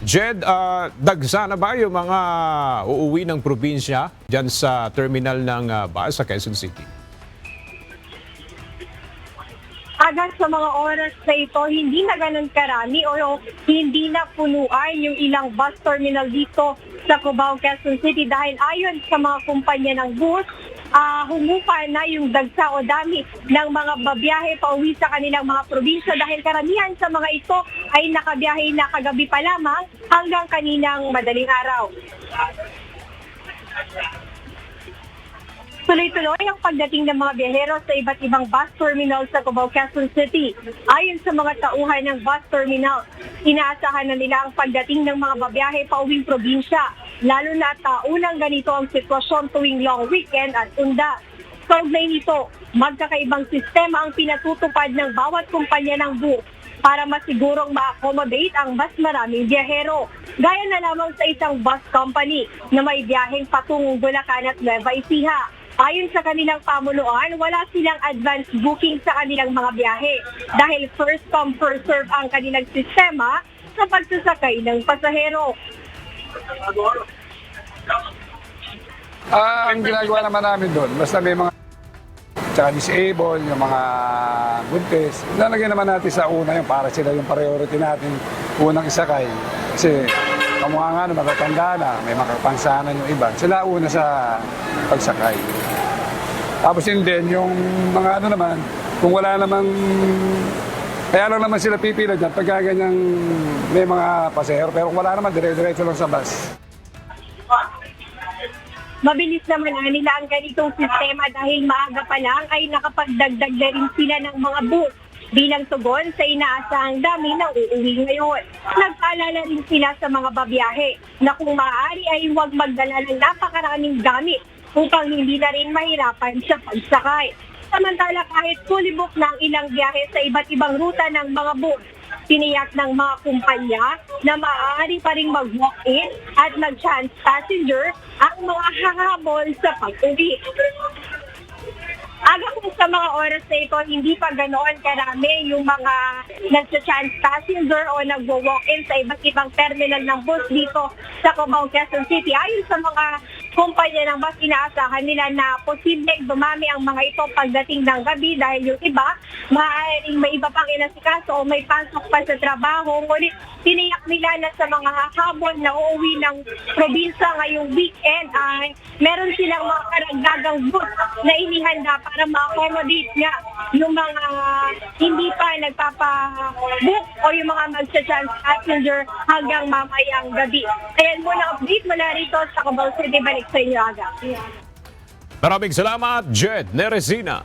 Jed, ah, dagsa na ba yung mga uuwi ng probinsya dyan sa terminal ng ah, bus sa Quezon City? agad sa mga oras na ito, hindi na ganun karami o hindi na punuan yung ilang bus terminal dito sa Cubao, Quezon City dahil ayon sa mga kumpanya ng bus, ah humupa na yung dagsa o dami ng mga babiyahe pauwi sa kanilang mga probinsya dahil karamihan sa mga ito ay nakabiyahe na kagabi pa lamang hanggang kaninang madaling araw. Tuloy-tuloy ang pagdating ng mga biyahero sa iba't ibang bus terminal sa Cubao, Quezon City. Ayon sa mga tauhan ng bus terminal, inaasahan na nila ang pagdating ng mga babiyahe pauwing probinsya, lalo na taunang ganito ang sitwasyon tuwing long weekend at unda. Kaugnay nito, magkakaibang sistema ang pinatutupad ng bawat kumpanya ng bus para masigurong ma-accommodate ang mas maraming biyahero. Gaya na lamang sa isang bus company na may biyaheng patungong Bulacan at Nueva Ecija. Ayon sa kanilang pamunuan, wala silang advance booking sa kanilang mga biyahe dahil first come first serve ang kanilang sistema sa pagsasakay ng pasahero. Ah, ang ginagawa naman namin doon, basta may mga tsaka disabled, yung mga buntis, lalagyan naman natin sa una yung para sila yung priority natin unang isakay. Kasi kamukha nga na matatanda na, may makapansanan yung iba. Sila una sa pagsakay. Tapos yun din, yung mga ano naman, kung wala namang kaya lang naman sila pipila dyan pagka ganyang may mga pasahero. Pero wala naman, dire-diretso lang sa bus. Mabilis naman na nila ang ganitong sistema dahil maaga pa lang ay nakapagdagdag na rin sila ng mga bus bilang tugon sa inaasahang dami ng uuwi ngayon. Nagpaalala rin sila sa mga babiyahe na kung maaari ay huwag magdala ng napakaraming gamit upang hindi na rin mahirapan sa pagsakay. Samantala kahit fully book ang ilang biyahe sa iba't ibang ruta ng mga bus, tiniyak ng mga kumpanya na maaari pa rin mag-walk-in at mag-chance passenger ang mga hahabol sa pag-uwi. Aga kung sa mga oras na ito, hindi pa ganoon karami yung mga nagsa-chance passenger o nagwo-walk-in sa iba't ibang terminal ng bus dito sa Cubao, Quezon City. Ayon sa mga kumpanya ng bus, inaasahan nila na posibleng dumami ang mga ito pagdating ng gabi dahil yung iba, maaaring may iba pang inasikaso o may pasok pa sa trabaho. Ngunit tiniyak nila na sa mga habon na uuwi ng probinsya ngayong weekend ay meron silang mga karagdagang bus na inihanda para ma-accommodate nga yung mga hindi pa nagpapa-book o yung mga magsa-chance passenger hanggang mamayang gabi. Ayan muna update mula rito sa Cubao City. Balik sa inyo aga. Maraming salamat, Jed Neresina.